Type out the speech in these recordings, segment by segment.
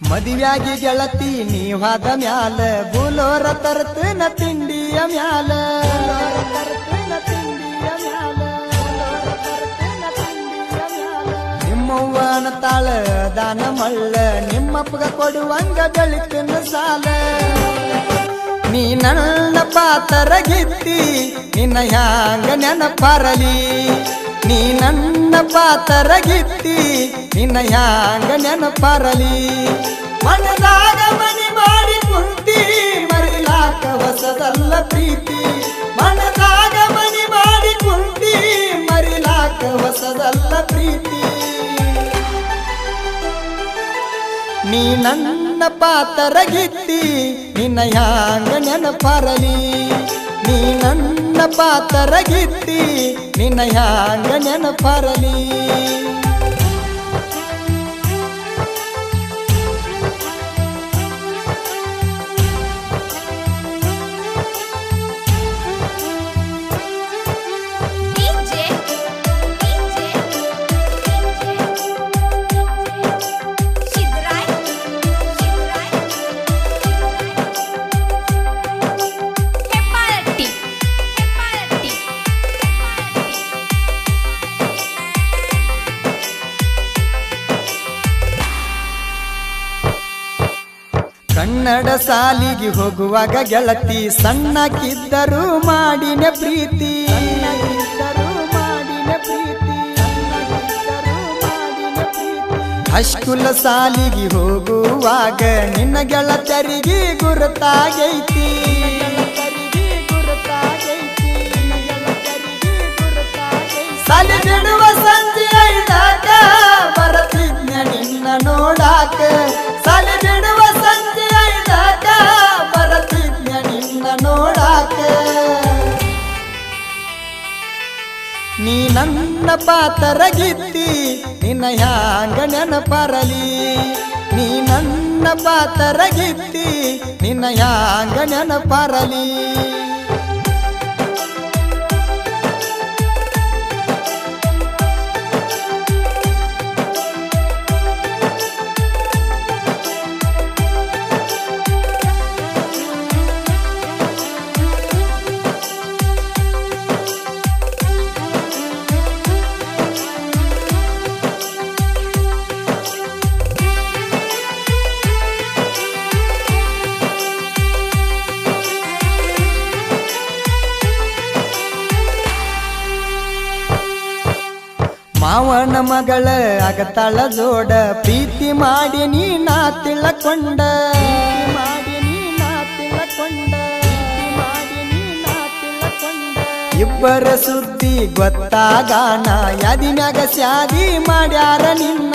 ಮದುವ್ಯಾಗಿ ಗೆಳತಿ ನೀವಾದ ಮ್ಯಾಲ ಬುಲೋರ ತರ್ತನ ತಿಂಡಿಯ ಮ್ಯಾಲ. ನಿಮ್ಮವ್ವನ ತಾಳ ದಾನ ಮಳ್ಳ, ನಿಮ್ಮಪ್ಪಗ ಕೊಡುವಂಗ ಬೆಳಿತಿನ ಸಾಲ. ನೀ ನನ್ನ ಪಾತರ ಗಿತ್ತಿ, ನಿನ್ನ ಹ್ಯಾಂಗ ನೆನಪರಲಿ. ನೀ ನನ್ನ ಪಾತರಗಿತ್ತಿ, ನಿನ್ನ ಯಾಂಗ ನೆನಪರಲಿ. ಮನದಾಗ ಮನಿ ಮಾಡಿ ಕುಂತಿ, ಮರಿಲಾಕ ಹೊಸದಲ್ಲ ಪ್ರೀತಿ. ಮನದಾಗ ಮನಿ ಮಾಡಿ ಕುಂತಿ, ಮರಿಲಾಕ ಹೊಸದಲ್ಲ ಪ್ರೀತಿ. ನೀ ನನ್ನ ಪಾತರಗಿತ್ತಿ, ನಿನ್ನ ಯಾಂಗ ನೆನಪರಲಿ. ನೀ ನನ್ನ ಪಾತರ ಗಿಟ್ಟಿ ನಿನ್ನ ಹ್ಯಾಂಗ ನೆನಪರಲಿ? ಕನ್ನಡ ಸಾಲಿಗೆ ಹೋಗುವಾಗ ಗೆಳತಿ ಸಣ್ಣಕ್ಕಿದ್ದರೂ ಮಾಡಿನ ಪ್ರೀತಿ. ಅಶ್ಕುಲ ಸಾಲಿಗೆ ಹೋಗುವಾಗ ನಿನ್ನ ಗೆಳತರಿಗೆ ಗುರುತಾಗೈತಿ. ಸಾಲಿ ಬಿಡುವ ಸಂಜೆ ಐದಾಕ ಬರತಿದ್ನ ನಿನ್ನ ನೋಡಾಕ. ಸಾಲಿ ಬಿಡುವ ನೀ ನನ್ನ ಪಾತರಗಿತ್ತಿ ನಿನ್ನ ಹ್ಯಾಂಗ ನೆನಪರಲಿ. ನೀ ನನ್ನ ಪಾತರಗಿತ್ತಿ ನಿನ್ನ ಹ್ಯಾಂಗ ನೆನಪರಲಿ. ಮಗಳ ಅಗತಳ ಜೋಡ ಪ್ರೀತಿ ಮಾಡಿ ನೀ ನಾ ತಿಳಕೊಂಡ ಮಾಡಿ ನೀ ನಾ ನೀ ನಾ ಇಬ್ಬರ ಸುದ್ದಿ ಗೊತ್ತಾಗಾನ ಯಾದಿ ಮ್ಯಾಗ ಸ್ಯಾದಿ ಮಾಡ್ಯಾರ ನಿನ್ನ.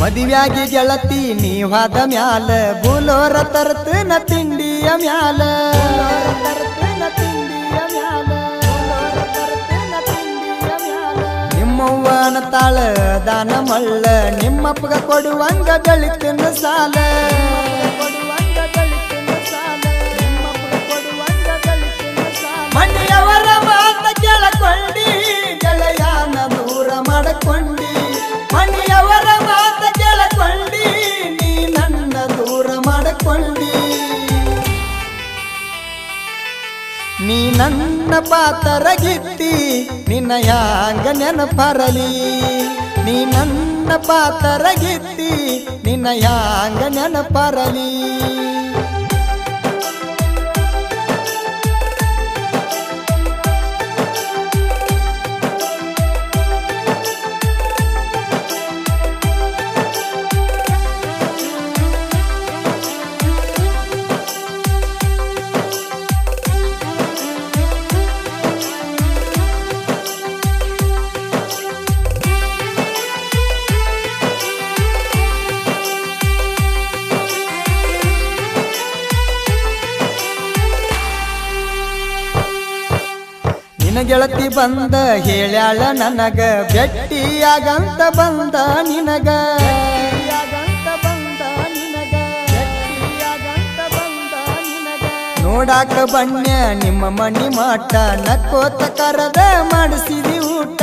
ಮದುವ್ಯಾಗಿ ಗೆಳತಿ ನೀವಾದ ಮ್ಯಾಲ. ಬುಲೋರ ನ ತಿಂಡಿಯ ಮ್ಯಾಲ. ನಿಮ್ಮವ್ವನ ತಾಳ ದಾನ ಮಳ್ಳ ನಿಮ್ಮಪ್ಪಗ ಕೊಡುವಂಗ ಬೆಳಿತಿನ ಸಾಲ. ನನ್ನ ಪಾತರ ಗಿತ್ತಿ ನಿನ್ನ ಯಾಂಗ ನೆನಪರಲಿ ನೀ ನನ್ನ ಪಾತರಗಿತ್ತಿ ನಿನ್ನ ಯಾಂಗ ನೆನಪರಲಿ ನಿನ ಗೆಳತಿ ಬಂದ ಹೇಳ್ಯಾಳ ನನಗ ಬೆಟ್ಟಿಯಾಗಂತ ಬಂದ ನಿನಗ. ನೋಡಾಕ ಬಣ್ಣ ನಿಮ್ಮ ಮಣಿ ಮಾಟ ನಕ್ಕೋತ ಕರದ ಮಾಡಿಸಿದಿ ಊಟ.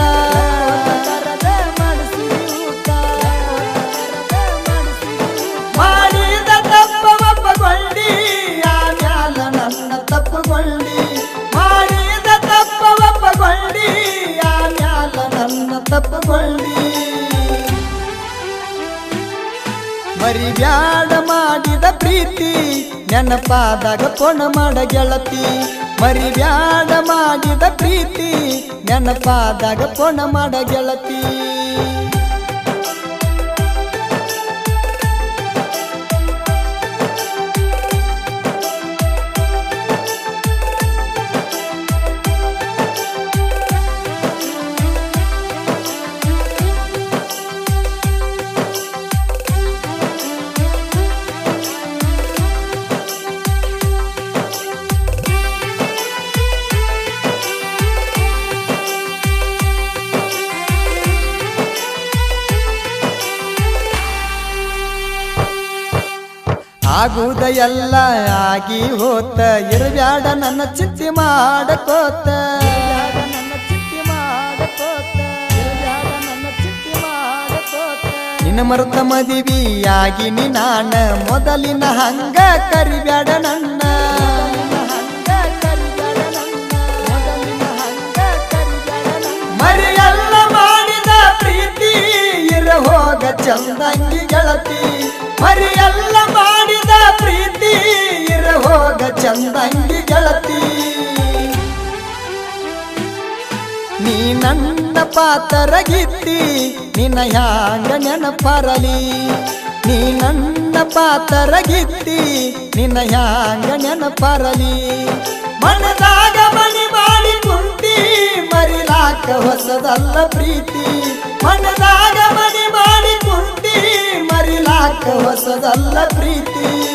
ನನ್ನ ಮರಿ ಮರಿಬ್ಯಾಡ ಮಾಡಿದ ಪ್ರೀತಿ, ನೆನಪಾದಾಗ ಪೊಣ ಮಾಡ ಗೆಳತಿ. ಮರಿಬ್ಯಾಡ ಮಾಡಿದ ಪ್ರೀತಿ, ನೆನಪಾದಾಗ ಪೊಣ ಮಾಡ ಗೆಳತಿ. ಆಗುದ ಎಲ್ಲ ಆಗಿ ಹೋತ. ಇರಬ್ಯಾಡ ನನ್ನ ಚಿತ್ತಿ ಮಾಡಕೋತ. ನಿನ್ನ ಮರುತ ಮದಿವಿಯಾಗಿ ನಿ ನಾನ ಮೊದಲಿನ ಹಂಗ ಕರಿಬ್ಯಾಡ ನನ್ನ. ಮರಿಯಲ್ಲ ಮಾಡಿದ ಪ್ರೀತಿ ಇರ ಹೋಗ ಚಂದಂಗಿ ಗೆಳತಿ. ಮರಿಯಲ್ಲ ಮಾಡಿದ ಪ್ರೀತಿ ಇರ ಹೋಗ ಚಂದಂಗಿ ಗೆಳತಿ. ನೀ ನನ್ನ ಪಾತರಗಿತ್ತಿ, ನಿನ್ನ ಹ್ಯಾಂಗ ನೆನಪರಲಿ. ನೀ ನನ್ನ ಪಾತರಗಿತ್ತಿ, ನಿನ್ನ ಹ್ಯಾಂಗ ನೆನಪರಲಿ. ಮನದಾಗ ಮಣಿ ಮಾಡಿ ಕುಂತಿ, ಮರಿಲಾಕ ಹೊಸದಲ್ಲ ಪ್ರೀತಿ. ಮನದಾಗ ಮಣಿ ಮಾಡಿ ಕುಂತಿ, ಮರಿಲಾಕ ಹೊಸದಲ್ಲ ಪ್ರೀತಿ.